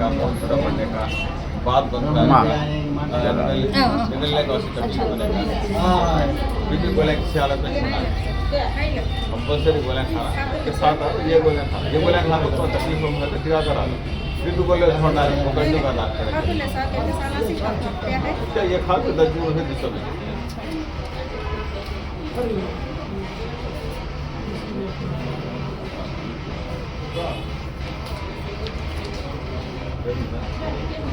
करने का पवित्र बनने का बात बनता है। मिलने का उससे कभी बनेगा बिल्कुल बोले किसी हालत में खाना कंपल्सरी बोले खाना के साथ ये बोले खाना ये बोले खाना तो तकलीफ़ होगा तो टीका करा लो बिल्कुल बोले छोड़ना है। पकड़ने का लाभ करेंगे ये खा तो दस दिन में दिसो में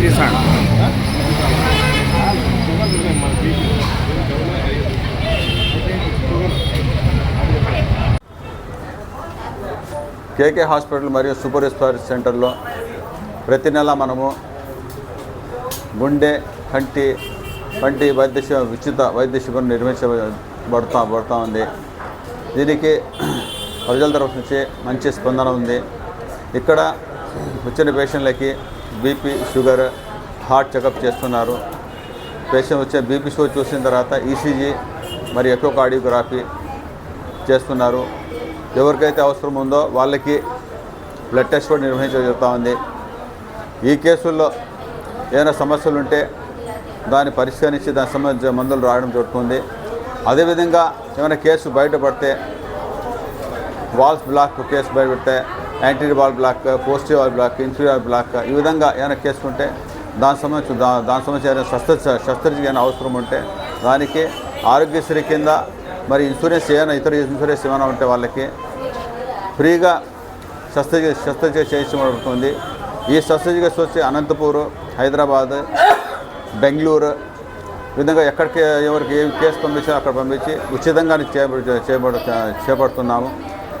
తీసాను. కేకే హాస్పిటల్ మరియు సూపర్ స్పెషాలిటీ సెంటర్లో ప్రతి నెల మనము గుండె కంటి వంటి వైద్య ఉచిత వైద్య శిబిరం నిర్మించబడతా పడుతూ ఉంది. దీనికి ప్రజల తరఫు నుంచి మంచి స్పందన ఉంది. ఇక్కడ వచ్చిన పేషెంట్లకి బీపీ షుగర్ హార్ట్ చెకప్ చేస్తున్నారు. పేషెంట్ వచ్చే బీపీ షో చూసిన తర్వాత ఈసీజీ మరి ఎకోకార్డియోగ్రఫీ చేస్తున్నారు. ఎవరికైతే అవసరం ఉందో వాళ్ళకి బ్లడ్ టెస్ట్ కూడా నిర్వహించడం జరుగుతూ ఉంది. ఈ కేసుల్లో ఏదైనా సమస్యలు ఉంటే దాన్ని పరిష్కరించి దానికి సంబంధించిన మందులు రావడం జరుగుతుంది. అదేవిధంగా ఏమైనా కేసు బయటపడితే వాల్స్ బ్లాక్ కేసు బయటపడితే anti wall block positive wall block inferior block ఈ విధంగా ఏమైనా కేసు ఉంటే దాని సంబంధించి దా సంబంధించి ఏదైనా శస్త్ర శస్త్రచికిత్స ఏమైనా అవసరం ఉంటే దానికి ఆరోగ్యశ్రీ కింద మరి ఇన్సూరెన్స్ ఏమైనా ఇతర ఇన్సూరెన్స్ ఏమైనా ఉంటే వాళ్ళకి ఫ్రీగా శస్త్రచికిత్స శస్త్రచికిత్స చేయించబడుతుంది. ఈ శస్త్రచికిత్స వచ్చి అనంతపూర్ హైదరాబాద్ బెంగళూరు ఈ విధంగా ఎక్కడికి ఎవరికి ఏ కేసు పంపించారో అక్కడ పంపించి ఉచితంగా చేపడు చేపడు చేపడుతున్నాము.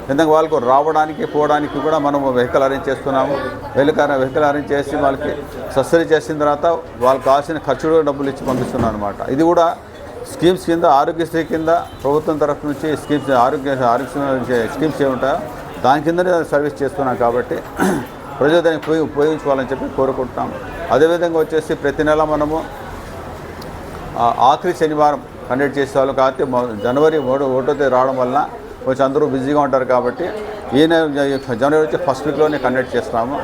విధంగా వాళ్ళకు రావడానికి పోవడానికి కూడా మనం వెహికల్ అరేంజ్ చేస్తున్నాము. వెహికల్ వెహికల్ అరేంజ్ చేసి వాళ్ళకి సబ్సిడీ చేసిన తర్వాత వాళ్ళకి కావాల్సిన ఖర్చు డబ్బులు ఇచ్చి పంపిస్తున్నాం అనమాట ఇది కూడా స్కీమ్స్ కింద ఆరోగ్యశ్రీ కింద ప్రభుత్వం తరఫు నుంచి స్కీమ్స్ ఆరోగ్య ఆరోగ్య స్కీమ్స్ ఏముంటాయో దాని కిందనే సర్వీస్ చేస్తున్నాం కాబట్టి ప్రజలు దాన్ని ఉపయోగి ఉపయోగించుకోవాలని చెప్పి కోరుకుంటున్నాం. అదేవిధంగా వచ్చేసి ప్రతి నెల మనము ఆఖరి శనివారం కండక్ట్ చేసే వాళ్ళు. కాబట్టి జనవరి మూడు ఒకటో తేదీ రావడం వలన కొంచెం అందరూ బిజీగా ఉంటారు కాబట్టి ఈ నెల జనవరి వచ్చి ఫస్ట్ వీక్లోనే కండక్ట్ చేస్తాము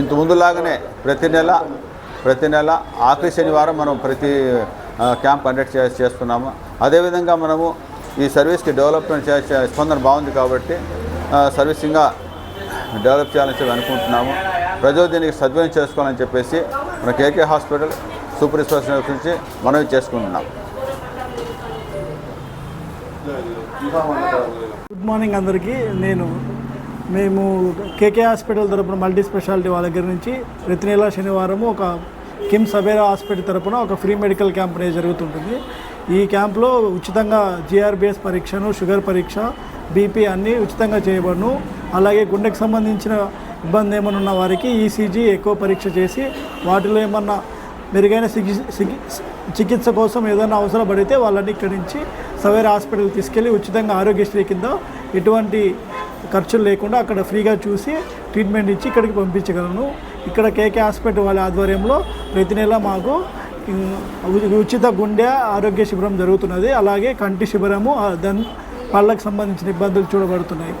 ఇంత ముందులాగానే ప్రతి నెల ప్రతి నెల ఆఖరి శనివారం మనం ప్రతి క్యాంప్ కండక్ట్ చే చేస్తున్నాము. అదేవిధంగా మనము ఈ సర్వీస్కి డెవలప్మెంట్ చే స్పందన బాగుంది కాబట్టి సర్వీసింగ్గా డెవలప్ చేయాలని చెప్పి అనుకుంటున్నాము. ప్రజలు దీనికి సద్వినియోగం చేసుకోవాలని చెప్పేసి మన కేకే హాస్పిటల్ సూపర్ స్పెషాలిటీ నుంచి మనవి చేసుకుంటున్నాం. గుడ్ మార్నింగ్ అందరికీ. నేను మేము కేకే హాస్పిటల్ తరపున మల్టీ స్పెషాలిటీ వాళ్ళ దగ్గర నుంచి ప్రతి నెల శనివారము ఒక కిమ్స్ అబేరా హాస్పిటల్ తరపున ఒక ఫ్రీ మెడికల్ క్యాంప్ అనేది జరుగుతుంటుంది. ఈ క్యాంప్లో ఉచితంగా జిఆర్బిఎస్ పరీక్షను షుగర్ పరీక్ష బీపీ అన్నీ ఉచితంగా చేయబడును. అలాగే గుండెకు సంబంధించిన ఇబ్బంది ఏమైనా ఉన్న వారికి ఈసీజీ ఎక్కువ పరీక్ష చేసి వాటిలో ఏమన్నా మెరుగైన చికిత్స కోసం ఏదైనా అవసరం పడితే వాళ్ళని ఇక్కడి నుంచి సవేర్ హాస్పిటల్ తీసుకెళ్ళి ఉచితంగా ఆరోగ్యశ్రీ కింద ఎటువంటి ఖర్చులు లేకుండా అక్కడ ఫ్రీగా చూసి ట్రీట్మెంట్ ఇచ్చి ఇక్కడికి పంపించగలను. ఇక్కడ కేకే హాస్పిటల్ వాళ్ళ ఆధ్వర్యంలో ప్రతి నెల మాకు ఉచిత గుండె ఆరోగ్య శిబిరం జరుగుతున్నది. అలాగే కంటి శిబిరము దన్ పళ్ళకు సంబంధించిన ఇబ్బందులు చూడబడుతున్నాయి.